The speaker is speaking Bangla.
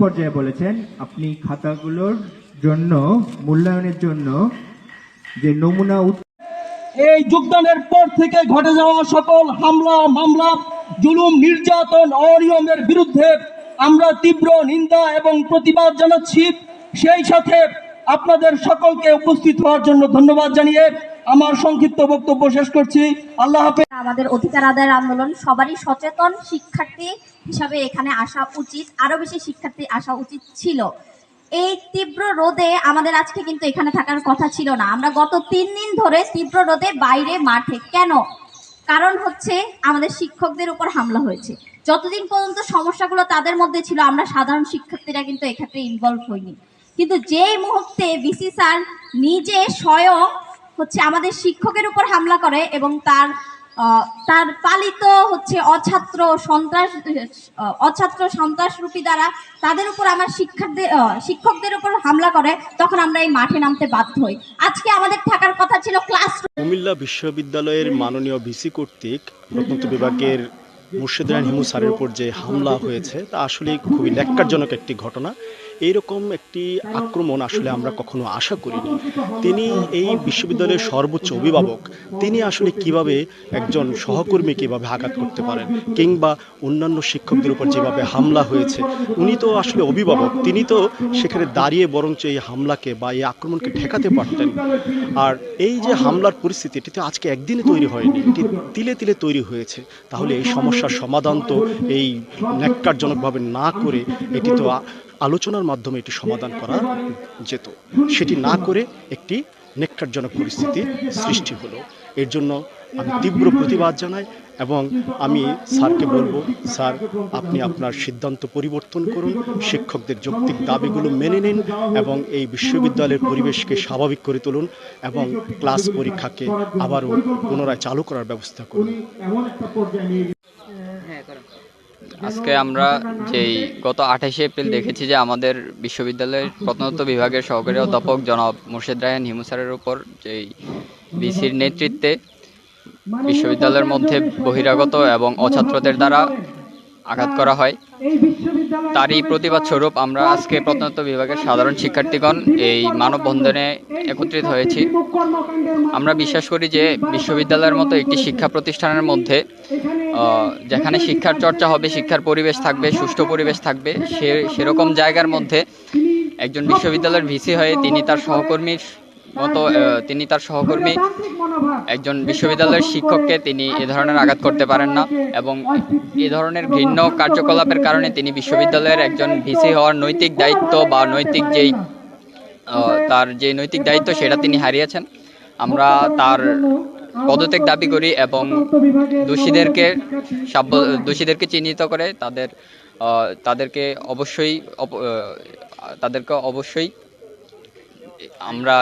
পর্যায়ে বলেছেন, আপনি খাতাগুলোর জন্য, মূল্যায়নের জন্য যে নমুনা এই যোগদানের পর থেকে ঘটে যাওয়া সকল হামলা, মামলা, জুলুম, নির্যাতন, অনিয়মের বিরুদ্ধে আমরা তীব্র নিন্দা এবং প্রতিবাদ জানাচ্ছি। সেই সাথে আপনাদের সকলকে উপস্থিত হওয়ার জন্য ধন্যবাদ জানিয়ে আমার সংক্ষিপ্ত বক্তব্য শেষ করছি। আল্লাহ আমাদের অধিকার আদায়ের আন্দোলন সবারই সচেতন শিক্ষার্থী হিসাবে এখানে আসা উচিত আরও বেশি শিক্ষার্থী আসা উচিত ছিল। এই তীব্র রোদে আমাদের আজকে কিন্তু এখানে থাকার কথা ছিল না। আমরা গত তিন দিন ধরে তীব্র রোদে বাইরে মাঠে। কেন? কারণ হচ্ছে আমাদের শিক্ষকদের উপর হামলা হয়েছে। যতদিন পর্যন্ত সমস্যাগুলো তাদের মধ্যে ছিল, আমরা সাধারণ শিক্ষার্থীরা কিন্তু এক্ষেত্রে ইনভলভ হইনি। কিন্তু যেই মুহূর্তে বিসি স্যার নিজে স্বয়ং হচ্ছে আমাদের শিক্ষকের উপর হামলা করে এবং তার তার পালিত হচ্ছে অছাত্র সন্ত্রাস অছাত্র সন্ত্রাসরূপী দ্বারা তাদের উপর আমার শিক্ষার্থী শিক্ষকদের উপর হামলা করে, তখন আমরা এই মাঠে নামতে বাধ্য হই। আজকে আমাদের থাকার কথা ছিল ক্লাস কুমিল্লা বিশ্ববিদ্যালয়ের মাননীয় ভিসি কর্তৃক প্রত্নতত্ত্ব বিভাগের মুর্শিদ রায়ন হিমু স্যারের উপর যে হামলা হয়েছে, তা আসলে খুবই ন্যাক্কারজনক একটি ঘটনা। এইরকম একটি আক্রমণ আসলে আমরা কখনো আশা করিনি। তিনি এই বিশ্ববিদ্যালয়ের সর্বোচ্চ অভিভাবক। তিনি আসলে কীভাবে একজন সহকর্মী কীভাবে আঘাত করতে পারেন কিংবা অন্যান্য শিক্ষকদের উপর যেভাবে হামলা হয়েছে, উনি তো আসলে অভিভাবক। তিনি তো সেখানে দাঁড়িয়ে বরঞ্চ এই হামলাকে বা এই আক্রমণকে ঠেকাতে পারতেন। আর এই যে হামলার পরিস্থিতি, এটি তো আজকে একদিনে তৈরি হয়নি, এটি তিলে তিলে তৈরি হয়েছে। তাহলে এই সমস্যার সমাধান তো এই ন্যাক্কারজনকভাবে না করে এটি তো আলোচনার মাধ্যমে এটি সমাধান করা যেত। সেটি না করে একটি নেককারজনক পরিস্থিতি সৃষ্টি হলো। এর জন্য আমি তীব্র প্রতিবাদ জানাই এবং আমি স্যারকে বলব, স্যার, আপনি আপনার সিদ্ধান্ত পরিবর্তন করুন। শিক্ষকদের যৌক্তিক দাবিগুলো মেনে নিন এবং এই বিশ্ববিদ্যালয়ের পরিবেশকে স্বাভাবিক করে তুলুন এবং ক্লাস পরীক্ষাকে আবারও পুনরায় চালু করার ব্যবস্থা করুন। আজকে আমরা যেই গত আঠাশে এপ্রিল দেখেছি যে আমাদের বিশ্ববিদ্যালয়ের প্রত্নতত্ত্ব বিভাগের সহকারী অধ্যাপক জনাব মুর্শেদ রায়হান হিমুসারের উপর যেই বিসির নেতৃত্বে বিশ্ববিদ্যালয়ের মধ্যে বহিরাগত এবং অছাত্রদের দ্বারা আঘাত করা হয়। তারই প্রতিবাদ স্বরূপ আমরা আজকে প্রত্নতত্ত্ব বিভাগের সাধারণ শিক্ষার্থীগণ এই মানববন্ধনে একত্রিত হয়েছি। আমরা বিশ্বাস করি যে বিশ্ববিদ্যালয়ের মতো একটি শিক্ষা প্রতিষ্ঠানের মধ্যে যেখানে শিক্ষার চর্চা হবে শিক্ষার পরিবেশ থাকবে সুষ্ঠু পরিবেশ থাকবে সে সেরকম জায়গার মধ্যে একজন বিশ্ববিদ্যালয়ের ভিসি হয়ে তিনি তার সহকর্মীর মতো তিনি তার সহকর্মী একজন বিশ্ববিদ্যালয়ের শিক্ষককে তিনি এ ধরনের আঘাত করতে পারেন না এবং এ ধরনের ঘৃণ্য কার্যকলাপের কারণে তিনি বিশ্ববিদ্যালয়ের একজন ভিসি হওয়ার নৈতিক দায়িত্ব বা নৈতিক যেই তার যে নৈতিক দায়িত্ব সেটা তিনি হারিয়েছেন। আমরা তার পদত্যাগ দাবি করি এবং দোষীদেরকে সাব্য- দোষীদেরকে চিহ্নিত করে তাদের তাদেরকে অবশ্যই তাদেরকে অবশ্যই আমরা